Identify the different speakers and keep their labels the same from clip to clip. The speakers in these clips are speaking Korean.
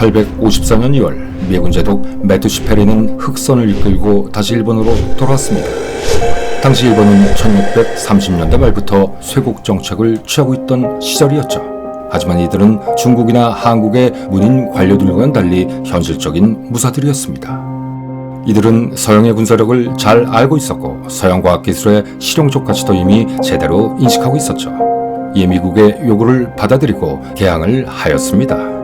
Speaker 1: 1854년 2월 미군 제독 메투시 페리는 흑선을 이끌고 다시 일본으로 돌아왔습니다. 당시 일본은 1630년대 말부터 쇄국 정책을 취하고 있던 시절이었죠. 하지만 이들은 중국이나 한국의 문인 관료들과는 달리 현실적인 무사들이었습니다. 이들은 서양의 군사력을 잘 알고 있었고 서양 과학 기술의 실용적 가치도 이미 제대로 인식하고 있었죠. 이에 미국의 요구를 받아들이고 개항을 하였습니다.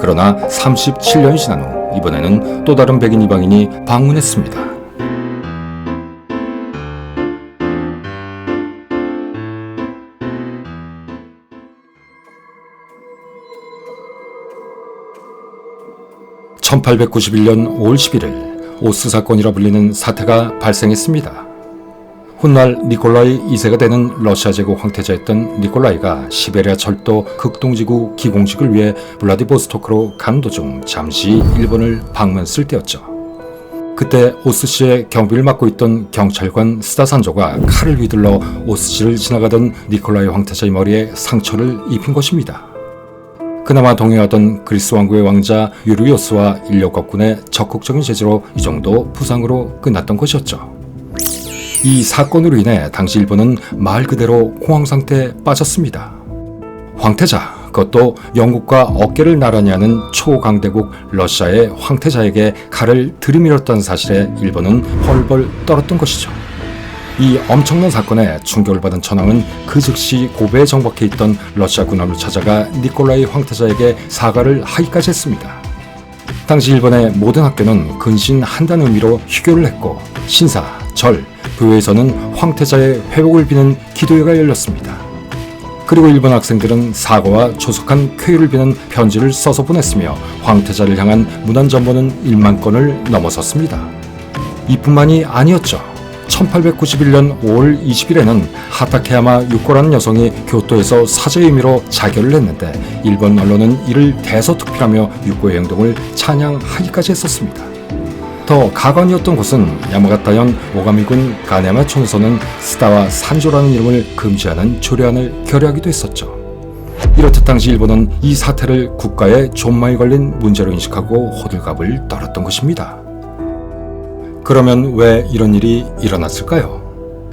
Speaker 1: 그러나 37년이 지난 후 이번에는 또 다른 백인 이방인이 방문했습니다. (1891년 5월 11일) 오스 사건이라 불리는 사태가 발생했습니다. 훗날 니콜라이 2세가 되는 러시아 제국 황태자였던 니콜라이가 시베리아 철도 극동지구 기공식을 위해 블라디보스토크로 가는 도중 잠시 일본을 방문했을 때였죠. 그때 오스시의 경비를 맡고 있던 경찰관 스타산조가 칼을 휘둘러 오스시를 지나가던 니콜라이 황태자의 머리에 상처를 입힌 것입니다. 그나마 동행하던 그리스 왕국의 왕자 유리오스와 인력 덕군의 적극적인 제재로 이 정도 부상으로 끝났던 것이었죠. 이 사건으로 인해 당시 일본은 말 그대로 공황 상태에 빠졌습니다. 황태자, 그것도 영국과 어깨를 나란히 하는 초강대국 러시아의 황태자에게 칼을 들이밀었다는 사실에 일본은 헐벌 떨었던 것이죠. 이 엄청난 사건에 충격을 받은 천황은 그 즉시 고베에 정박해 있던 러시아 군함을 찾아가 니콜라이 황태자에게 사과를 하기까지 했습니다. 당시 일본의 모든 학교는 근신 한다는 의미로 휴교를 했고 신사, 절, 교회에서는 황태자의 회복을 비는 기도회가 열렸습니다. 그리고 일본 학생들은 사과와 조속한 쾌유를 비는 편지를 써서 보냈으며 황태자를 향한 문안 전보는 1만 건을 넘어섰습니다. 이뿐만이 아니었죠. 1891년 5월 20일에는 하타케야마 유코라는 여성이 교토에서 사죄 의미로 자결을 했는데 일본 언론은 이를 대서특필하며 유코의 행동을 찬양하기까지 했었습니다. 더 가관이었던 곳은 야마가타현 오가미군 가네마촌에서는 스타와 산조라는 이름을 금지하는 조례안을 결의하기도 했었죠. 이렇듯 당시 일본은 이 사태를 국가의 존마에 걸린 문제로 인식하고 호들갑을 떨었던 것입니다. 그러면 왜 이런 일이 일어났을까요?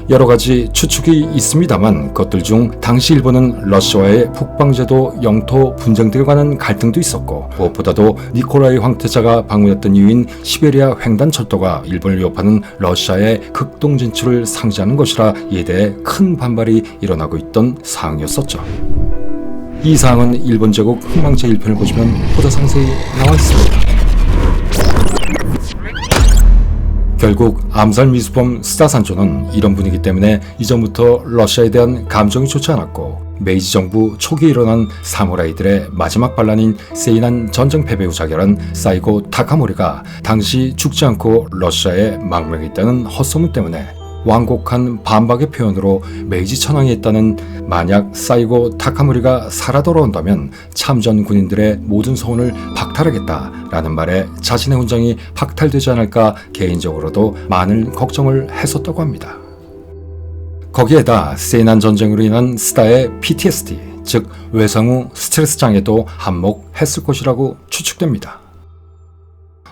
Speaker 1: 여러 가지 추측이 있습니다만 그것들 중 당시 일본은 러시아와의 북방제도 영토 분쟁 등에 관한 갈등도 있었고 무엇보다도 니콜라이 황태자가 방문했던 이유인 시베리아 횡단 철도가 일본을 위협하는 러시아의 극동 진출을 상징하는 것이라 이에 대해 큰 반발이 일어나고 있던 사항이었었죠. 이 사항은 일본 제국 흥망제 1편을 보시면 보다 상세히 나와 있습니다. 결국 암살 미수범 스타산조는 이런 분위기 때문에 이전부터 러시아에 대한 감정이 좋지 않았고 메이지 정부 초기에 일어난 사무라이들의 마지막 반란인 세이난 전쟁 패배 후 자결한 사이고 타카모리가 당시 죽지 않고 러시아에 망명했다는 헛소문 때문에 완곡한 반박의 표현으로 메이지 천황이 했다는 만약 사이고 타카무리가 살아 돌아온다면 참전 군인들의 모든 소원을 박탈하겠다라는 말에 자신의 훈장이 박탈되지 않을까 개인적으로도 많은 걱정을 했었다고 합니다. 거기에다 세난 전쟁으로 인한 스타의 PTSD, 즉 외상 후 스트레스 장애도 한몫했을 것이라고 추측됩니다.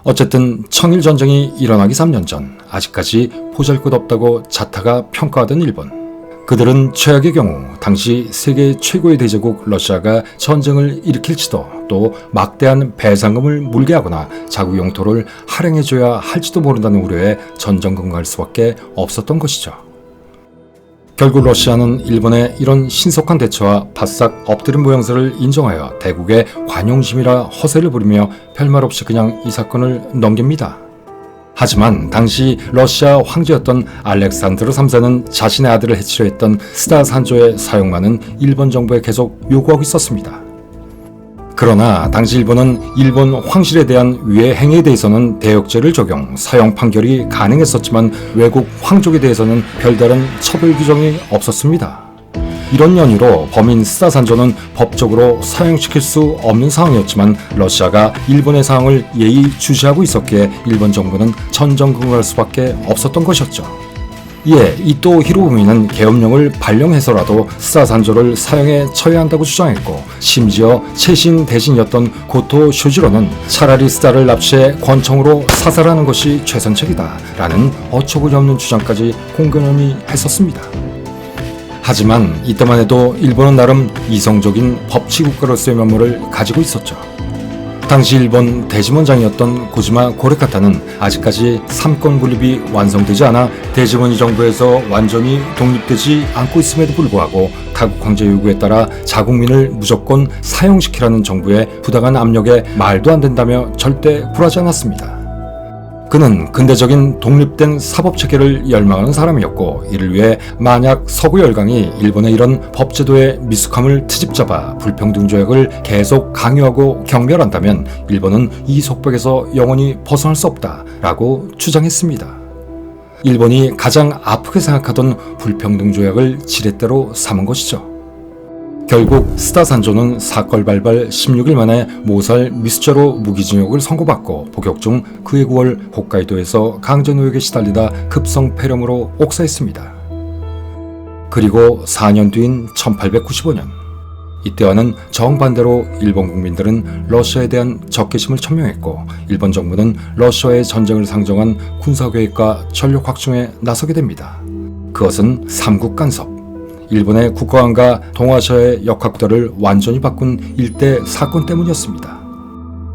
Speaker 1: 어쨌든 청일 전쟁이 일어나기 3년 전 아직까지 보잘것 없다고 자타가 평가하던 일본. 그들은 최악의 경우 당시 세계 최고의 대제국 러시아가 전쟁을 일으킬지도 또 막대한 배상금을 물게 하거나 자국 영토를 할행해줘야 할지도 모른다는 우려에 전전긍긍할 수밖에 없었던 것이죠. 결국 러시아는 일본의 이런 신속한 대처와 바싹 엎드린 모양새를 인정하여 대국의 관용심이라 허세를 부리며 별말 없이 그냥 이 사건을 넘깁니다. 하지만 당시 러시아 황제였던 알렉산드르 3세는 자신의 아들을 해치려 했던 스타 산조의 사용만은 일본 정부에 계속 요구하고 있었습니다. 그러나 당시 일본은 일본 황실에 대한 위해 행위에 대해서는 대역죄를 적용, 사형 판결이 가능했었지만 외국 황족에 대해서는 별다른 처벌 규정이 없었습니다. 이런 연유로 범인 스타산조는 법적으로 사형시킬 수 없는 상황이었지만 러시아가 일본의 상황을 예의 주시하고 있었기에 일본 정부는 전정긍긍할 수밖에 없었던 것이었죠. 이에 이또 히로부미는 계엄령을 발령해서라도 스타산조를 사용에 처해야 한다고 주장했고 심지어 최신 대신이었던 고토 쇼지로는 차라리 스타를 납치해 권총으로 사살하는 것이 최선책이다 라는 어처구니 없는 주장까지 공견언이 했었습니다. 하지만 이때만 해도 일본은 나름 이성적인 법치국가로서의 면모를 가지고 있었죠. 당시 일본 대지원장이었던 고지마 고레카타는 아직까지 삼권 분립이 완성되지 않아 대지원이 정부에서 완전히 독립되지 않고 있음에도 불구하고 타국 황제 요구에 따라 자국민을 무조건 사용시키라는 정부의 부당한 압력에 말도 안 된다며 절대 굴하지 않았습니다. 그는 근대적인 독립된 사법 체계를 열망하는 사람이었고 이를 위해 만약 서구 열강이 일본의 이런 법제도의 미숙함을 트집잡아 불평등 조약을 계속 강요하고 경멸한다면 일본은 이 속박에서 영원히 벗어날 수 없다라고 주장했습니다. 일본이 가장 아프게 생각하던 불평등 조약을 지렛대로 삼은 것이죠. 결국 스타 산조는 사건 발발 16일 만에 모살 미수죄로 무기징역을 선고받고 복역 중 그해 9월 홋카이도에서 강제노역에 시달리다 급성 폐렴으로 옥사했습니다. 그리고 4년 뒤인 1895년 이때와는 정반대로 일본 국민들은 러시아에 대한 적개심을 천명했고 일본 정부는 러시아의 전쟁을 상정한 군사계획과 전력 확충에 나서게 됩니다. 그것은 삼국 간섭, 일본의 국가안과 동아시아의 역학구도를 완전히 바꾼 일대 사건 때문이었습니다.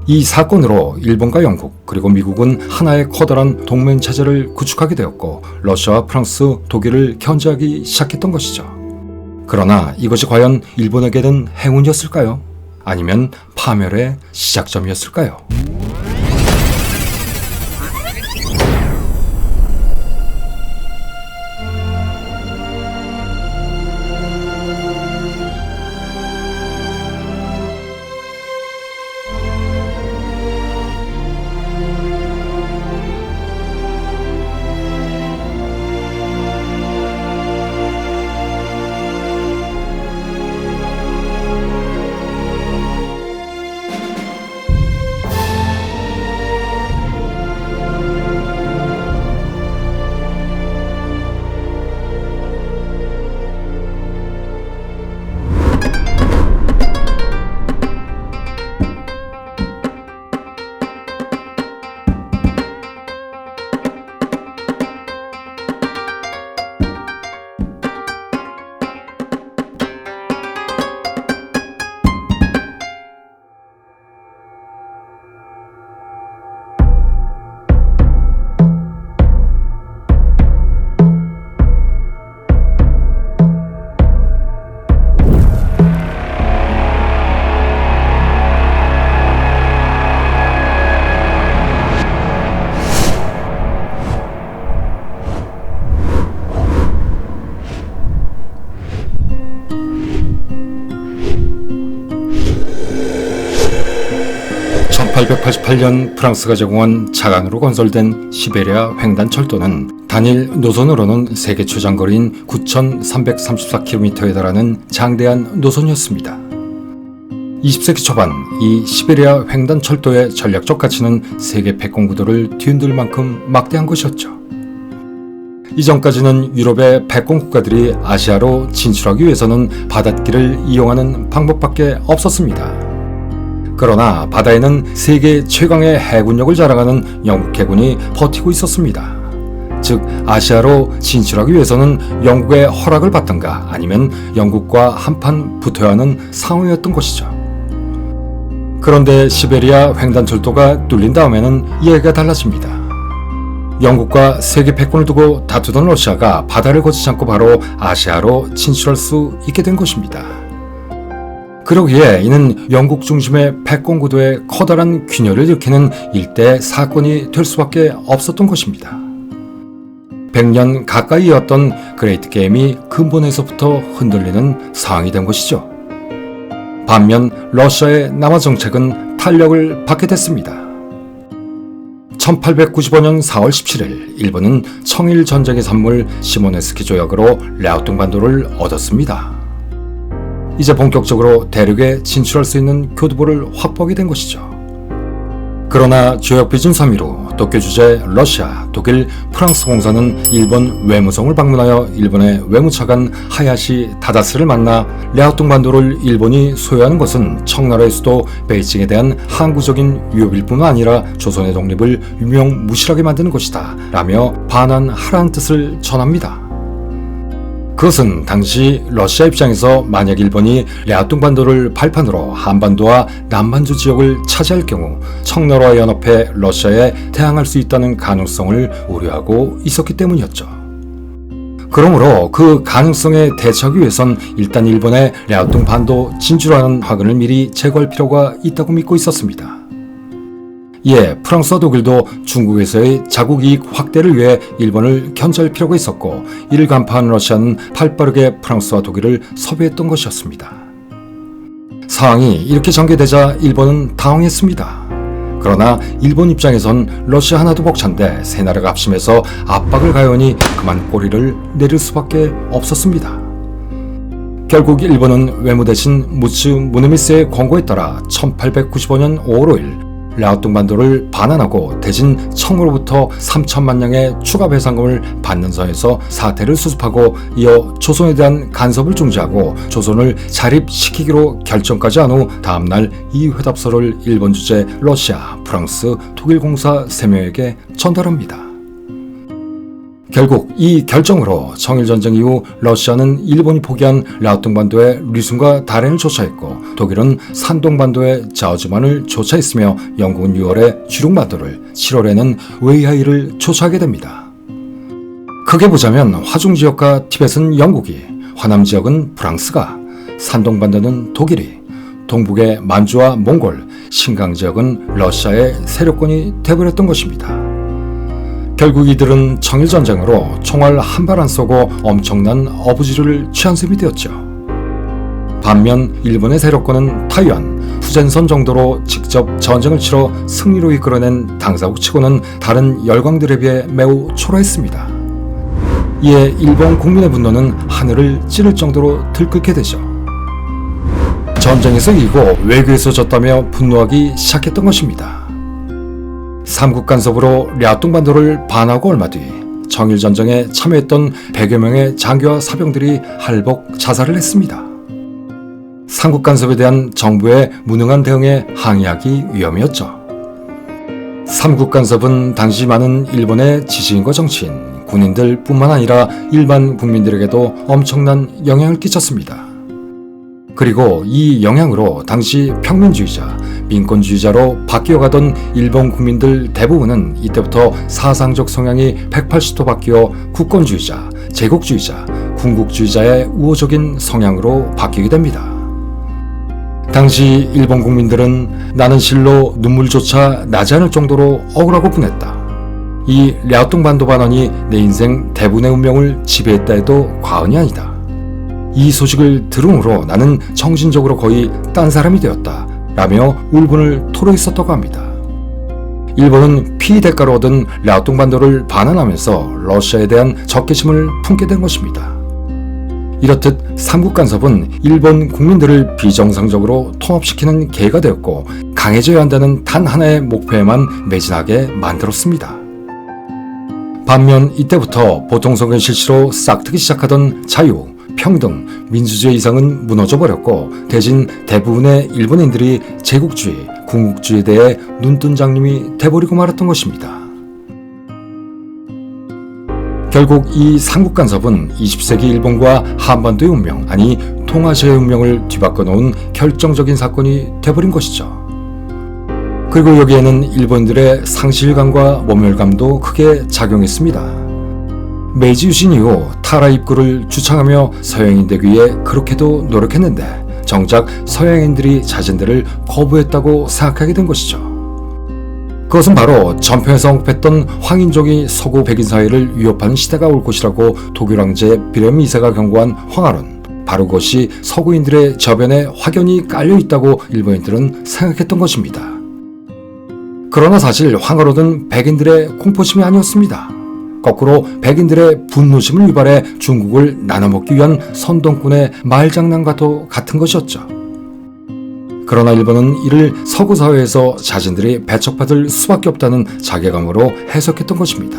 Speaker 1: 이 사건으로 일본과 영국 그리고 미국은 하나의 커다란 동맹 체제를 구축하게 되었고 러시아와 프랑스, 독일을 견제하기 시작했던 것이죠. 그러나 이것이 과연 일본에게는 행운이었을까요? 아니면 파멸의 시작점이었을까요? 1888년 프랑스가 제공한 자간으로 건설된 시베리아 횡단 철도는 단일 노선으로는 세계 최장거리인 9,334km에 달하는 장대한 노선이었습니다. 20세기 초반 이 시베리아 횡단 철도의 전략적 가치는 세계 패권 구도를 뒤흔들 만큼 막대한 것이었죠. 이전까지는 유럽의 패권 국가들이 아시아로 진출하기 위해서는 바닷길을 이용하는 방법밖에 없었습니다. 그러나 바다에는 세계 최강의 해군력을 자랑하는 영국 해군이 버티고 있었습니다. 즉 아시아로 진출하기 위해서는 영국의 허락을 받던가 아니면 영국과 한판 붙어야 하는 상황이었던 것이죠. 그런데 시베리아 횡단철도가 뚫린 다음에는 이해가 달라집니다. 영국과 세계 패권을 두고 다투던 러시아가 바다를 거치지 않고 바로 아시아로 진출할 수 있게 된 것입니다. 그러기에 이는 영국 중심의 패권 구도에 커다란 균열을 일으키는 일대 사건이 될 수밖에 없었던 것입니다. 100년 가까이 이었던 그레이트 게임이 근본에서부터 흔들리는 상황이 된 것이죠. 반면 러시아의 남아 정책은 탄력을 받게 됐습니다. 1895년 4월 17일 일본은 청일 전쟁의 산물 시모네스키 조약으로 랴오뚱 반도를 얻었습니다. 이제 본격적으로 대륙에 진출할 수 있는 교두보를 확보하게 된 것이죠. 그러나 조약 비준 3위로 도쿄 주재 러시아, 독일, 프랑스 공사는 일본 외무성을 방문하여 일본의 외무차관 하야시 다다스를 만나 랴오뚱 반도를 일본이 소유하는 것은 청나라의 수도 베이징에 대한 항구적인 위협일 뿐만 아니라 조선의 독립을 유명무실하게 만드는 것이다 라며 반환하라는 뜻을 전합니다. 그것은 당시 러시아 입장에서 만약 일본이 랴뚱 반도를 발판으로 한반도와 남반도 지역을 차지할 경우 청나라와 연합해 러시아에 대항할 수 있다는 가능성을 우려하고 있었기 때문이었죠. 그러므로 그 가능성에 대처하기 위해선 일단 일본의 랴뚱 반도 진주라는 화근을 미리 제거할 필요가 있다고 믿고 있었습니다. 이에 프랑스와 독일도 중국에서의 자국 이익 확대를 위해 일본을 견제할 필요가 있었고 이를 간파한 러시아는 발빠르게 프랑스와 독일을 섭외했던 것이었습니다. 상황이 이렇게 전개되자 일본은 당황했습니다. 그러나 일본 입장에선 러시아 하나도 벅찬데 세 나라가 합심해서 압박을 가하니 그만 꼬리를 내릴 수밖에 없었습니다. 결국 일본은 외무 대신 무츠 무네미스의 권고에 따라 1895년 5월 5일 라오뚱 반도를 반환하고 대신 청으로부터 3천만 냥의 추가 배상금을 받는 선에서 사태를 수습하고 이어 조선에 대한 간섭을 중지하고 조선을 자립시키기로 결정까지 한 후 다음날 이 회답서를 일본 주재 러시아, 프랑스, 독일 공사 3명에게 전달합니다. 결국 이 결정으로 청일전쟁 이후 러시아는 일본이 포기한 라오뚱반도의 리순과 다렌을 조차했고 독일은 산동반도의 자오즈만을 조차했으며 영국은 6월에 주룩마도를 7월에는 웨이하이를 조차하게 됩니다. 크게 보자면 화중 지역과 티벳은 영국이, 화남 지역은 프랑스가, 산동반도는 독일이, 동북의 만주와 몽골, 신강 지역은 러시아의 세력권이 돼버렸던 것입니다. 결국 이들은 청일전쟁으로 총알 한 발 안 쏘고 엄청난 어부지를 취한 셈이 되었죠. 반면 일본의 세력권은 타이완, 후젠선 정도로 직접 전쟁을 치러 승리로 이끌어낸 당사국 치고는 다른 열강들에 비해 매우 초라했습니다. 이에 일본 국민의 분노는 하늘을 찌를 정도로 들끓게 되죠. 전쟁에서 이기고 외교에서 졌다며 분노하기 시작했던 것입니다. 삼국 간섭으로 랴뚱반도를 반하고 얼마 뒤 정일 전쟁에 참여했던 100여 명의 장교와 사병들이 할복 자살을 했습니다. 삼국 간섭에 대한 정부의 무능한 대응에 항의하기 위험이었죠. 삼국 간섭은 당시 많은 일본의 지식인과 정치인, 군인들 뿐만 아니라 일반 국민들에게도 엄청난 영향을 끼쳤습니다. 그리고 이 영향으로 당시 평민주의자, 민권주의자로 바뀌어가던 일본 국민들 대부분은 이때부터 사상적 성향이 180도 바뀌어 국권주의자, 제국주의자, 군국주의자의 우호적인 성향으로 바뀌게 됩니다. 당시 일본 국민들은 나는 실로 눈물조차 나지 않을 정도로 억울하고 분했다. 이 랴오뚱 반도 반원이 내 인생 대부분의 운명을 지배했다 해도 과언이 아니다. 이 소식을 들음으로 나는 정신적으로 거의 딴 사람이 되었다. 라며 울분을 토로했었다고 합니다. 일본은 피 대가로 얻은 라오뚱 반도를 반환하면서 러시아에 대한 적개심을 품게 된 것입니다. 이렇듯 삼국 간섭은 일본 국민들을 비정상적으로 통합시키는 계가 되었고 강해져야 한다는 단 하나의 목표에만 매진하게 만들었습니다. 반면 이때부터 보통성견 실시로 싹트기 시작하던 자유, 평등, 민주주의 이상은 무너져 버렸고 대신 대부분의 일본인들이 제국주의, 군국주의에 대해 눈뜬 장님이 돼버리고 말았던 것입니다. 결국 이 삼국 간섭은 20세기 일본과 한반도의 운명, 아니 동아시아의 운명을 뒤바꿔 놓은 결정적인 사건이 돼버린 것이죠. 그리고 여기에는 일본들의 상실감과 모멸감도 크게 작용했습니다. 메이지 유신 이후 타라 입구를 주창하며 서양인 되기 위해 그렇게도 노력했는데 정작 서양인들이 자신들을 거부했다고 생각하게 된 것이죠. 그것은 바로 전편에서 언급했던 황인족이 서구 백인 사회를 위협하는 시대가 올 것이라고 독일 황제 비렘 2세가 경고한 황하론. 바로 그것이 서구인들의 저변에 확연히 깔려 있다고 일본인들은 생각했던 것입니다. 그러나 사실 황하론은 백인들의 공포심이 아니었습니다. 거꾸로 백인들의 분노심을 유발해 중국을 나눠먹기 위한 선동꾼의 말장난과도 같은 것이었죠. 그러나 일본은 이를 서구 사회에서 자신들이 배척받을 수밖에 없다는 자괴감으로 해석했던 것입니다.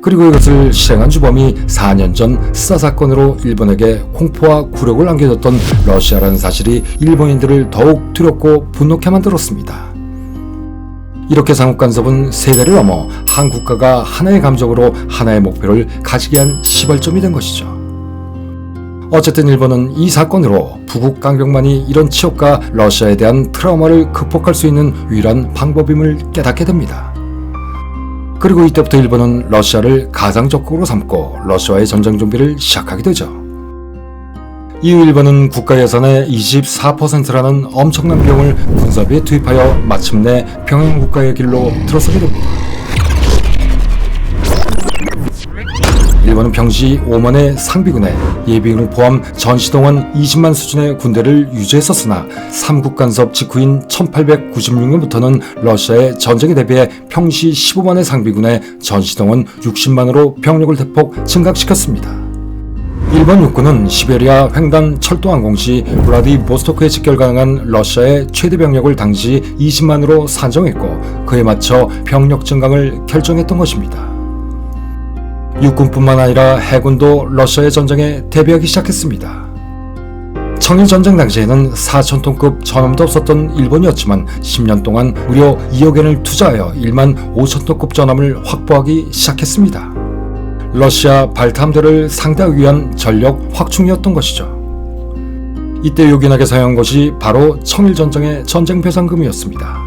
Speaker 1: 그리고 이것을 실행한 주범이 4년 전 스사 사건으로 일본에게 공포와 굴욕을 안겨줬던 러시아라는 사실이 일본인들을 더욱 두렵고 분노케 만들었습니다. 이렇게 삼국 간섭은 세대를 넘어 한 국가가 하나의 감정으로 하나의 목표를 가지게 한 시발점이 된 것이죠. 어쨌든 일본은 이 사건으로 부국 강병만이 이런 치욕과 러시아에 대한 트라우마를 극복할 수 있는 유일한 방법임을 깨닫게 됩니다. 그리고 이때부터 일본은 러시아를 가장 적극으로 삼고 러시아의 전쟁 준비를 시작하게 되죠. 이후 일본은 국가 예산의 24%라는 엄청난 비용을 군사비에 투입하여 마침내 평행 국가의 길로 들어서게 됩니다. 일본은 병시 5만의 상비군에 예비군을 포함 전시동원 20만 수준의 군대를 유지했었으나 삼국 간섭 직후인 1896년부터는 러시아의 전쟁에 대비해 평시 15만의 상비군에 전시동원 60만으로 병력을 대폭 증강시켰습니다. 일본 육군은 시베리아 횡단 철도 항공 시 블라디보스토크에 직결 가능한 러시아의 최대 병력을 당시 20만으로 산정했고 그에 맞춰 병력 증강을 결정했던 것입니다. 육군뿐만 아니라 해군도 러시아의 전쟁에 대비하기 시작했습니다. 청일 전쟁 당시에는 4천톤급 전함도 없었던 일본이었지만 10년 동안 무려 2억 엔을 투자하여 1만 5천톤급 전함을 확보하기 시작했습니다. 러시아 발탐대를 상대하기 위한 전력 확충이었던 것이죠. 이때 요긴하게 사용한 것이 바로 청일전쟁의 전쟁 배상금이었습니다.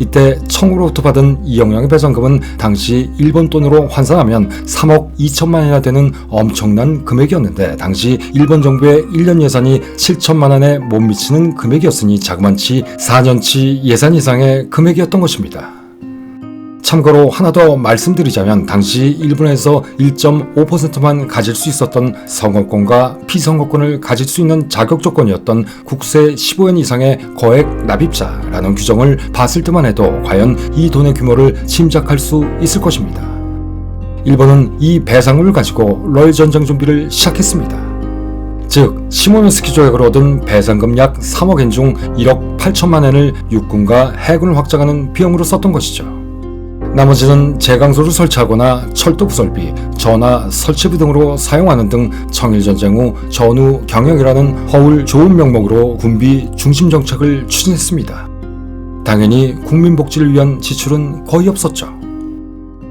Speaker 1: 이때 청으로부터 받은 이영량의 배상금은 당시 일본 돈으로 환산하면 3억 2천만 원이나 되는 엄청난 금액이었는데 당시 일본 정부의 1년 예산이 7천만 원에 못 미치는 금액이었으니 자그만치 4년치 예산 이상의 금액이었던 것입니다. 참고로 하나 더 말씀드리자면 당시 일본에서 1.5%만 가질 수 있었던 선거권과 피선거권을 가질 수 있는 자격 조건이었던 국세 15엔 이상의 거액 납입자라는 규정을 봤을 때만 해도 과연 이 돈의 규모를 짐작할 수 있을 것입니다. 일본은 이 배상금을 가지고 럴 전쟁 준비를 시작했습니다. 즉 시모노스키 조약으로 얻은 배상금 약 3억 엔 중 1억 8천만 엔을 육군과 해군을 확장하는 비용으로 썼던 것이죠. 나머지는 제강소를 설치하거나 철도 부설비, 전화 설치비 등으로 사용하는 등 청일전쟁 후 전후 경영이라는 허울 좋은 명목으로 군비 중심 정책을 추진했습니다. 당연히 국민 복지를 위한 지출은 거의 없었죠.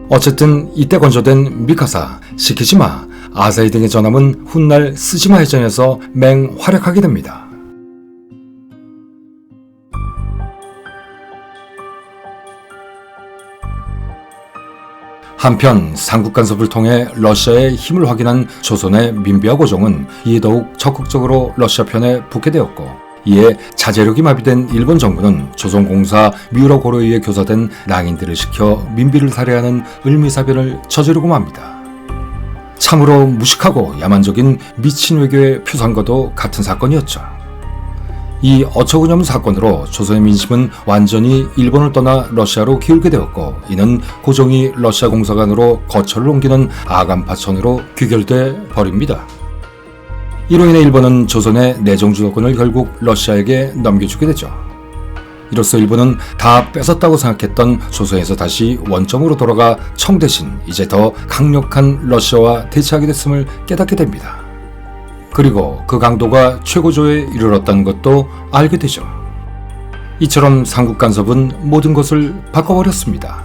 Speaker 1: 어쨌든 이때 건조된 미카사, 시키지마, 아사히 등의 전함은 훗날 스지마 해전에서 맹활약하게 됩니다. 한편 삼국 간섭을 통해 러시아의 힘을 확인한 조선의 민비와 고종은 이에 더욱 적극적으로 러시아 편에 붙게 되었고 이에 자제력이 마비된 일본 정부는 조선공사 미우라 고로이에 교사된 낭인들을 시켜 민비를 살해하는 을미사변을 저지르고 맙니다. 참으로 무식하고 야만적인 미친 외교의 표상과도 같은 사건이었죠. 이 어처구니없는 사건으로 조선의 민심은 완전히 일본을 떠나 러시아로 기울게 되었고 이는 고종이 러시아 공사관으로 거처를 옮기는 아간파천으로 귀결돼 버립니다. 이로 인해 일본은 조선의 내정 주도권을 결국 러시아에게 넘겨주게 되죠. 이로써 일본은 다 뺏었다고 생각했던 조선에서 다시 원점으로 돌아가 청 대신 이제 더 강력한 러시아와 대치하게 됐음을 깨닫게 됩니다. 그리고 그 강도가 최고조에 이르렀다는 것도 알게 되죠. 이처럼 삼국 간섭은 모든 것을 바꿔버렸습니다.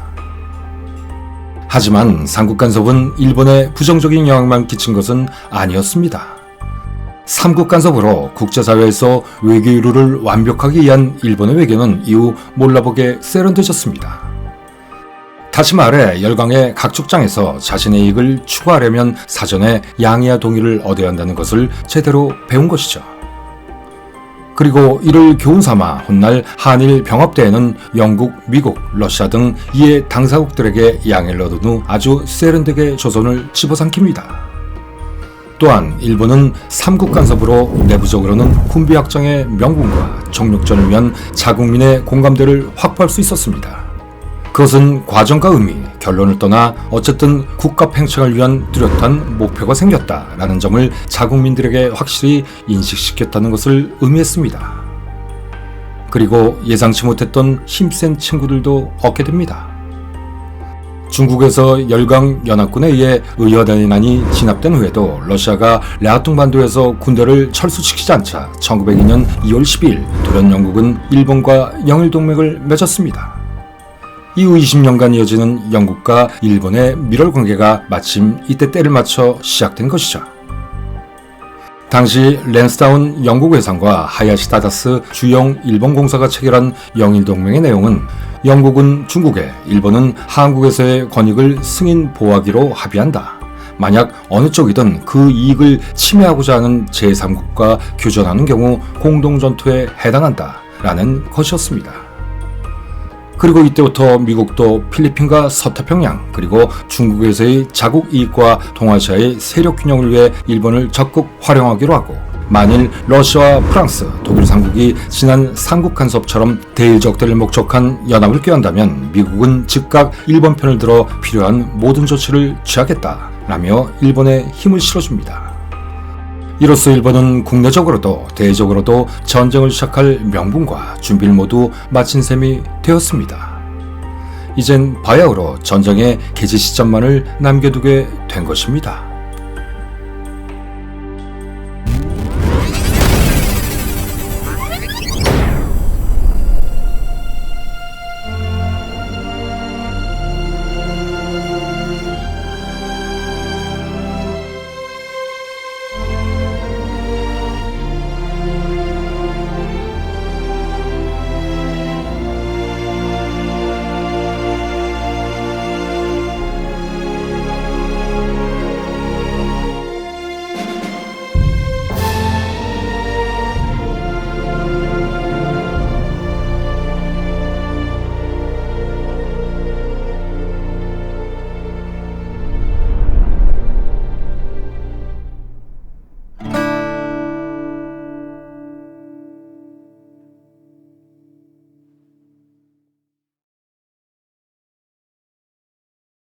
Speaker 1: 하지만 삼국 간섭은 일본에 부정적인 영향만 끼친 것은 아니었습니다. 삼국 간섭으로 국제사회에서 외교유를 완벽하게 이해한 일본의 외교는 이후 몰라보게 세련되졌습니다. 다시 말해 열강의 각 축장에서 자신의 이익을 추구하려면 사전에 양해와 동의를 얻어야 한다는 것을 제대로 배운 것이죠. 그리고 이를 교훈 삼아 훗날 한일 병합대에는 영국, 미국, 러시아 등 이에 당사국들에게 양해를 얻은 후 아주 세련되게 조선을 집어삼킵니다. 또한 일본은 삼국 간섭으로 내부적으로는 군비 확장의 명분과 정력전을 위한 자국민의 공감대를 확보할 수 있었습니다. 그것은 과정과 의미, 결론을 떠나 어쨌든 국가 팽창을 위한 뚜렷한 목표가 생겼다라는 점을 자국민들에게 확실히 인식시켰다는 것을 의미했습니다. 그리고 예상치 못했던 힘센 친구들도 얻게 됩니다. 중국에서 열강 연합군에 의해 의여대난이 진압된 후에도 러시아가 레아퉁 반도에서 군대를 철수시키지 않자 1902년 2월 12일 돌연 영국은 일본과 영일 동맹을 맺었습니다. 이후 20년간 이어지는 영국과 일본의 밀월 관계가 마침 이때 때를 맞춰 시작된 것이죠. 당시 랜스다운 영국 회상과 하야시 다다스 주영 일본 공사가 체결한 영일 동맹의 내용은 영국은 중국에, 일본은 한국에서의 권익을 승인 보호하기로 합의한다. 만약 어느 쪽이든 그 이익을 침해하고자 하는 제3국과 교전하는 경우 공동전투에 해당한다. 라는 것이었습니다. 그리고 이때부터 미국도 필리핀과 서태평양 그리고 중국에서의 자국 이익과 동아시아의 세력 균형을 위해 일본을 적극 활용하기로 하고 만일 러시아와 프랑스, 독일 삼국이 지난 삼국 간섭처럼 대일 적대를 목적한 연합을 꾀한다면 미국은 즉각 일본 편을 들어 필요한 모든 조치를 취하겠다 라며 일본에 힘을 실어줍니다. 이로써 일본은 국내적으로도 대외적으로도 전쟁을 시작할 명분과 준비를 모두 마친 셈이 되었습니다. 이젠 바야흐로 전쟁의 개시 시점만을 남겨두게 된 것입니다.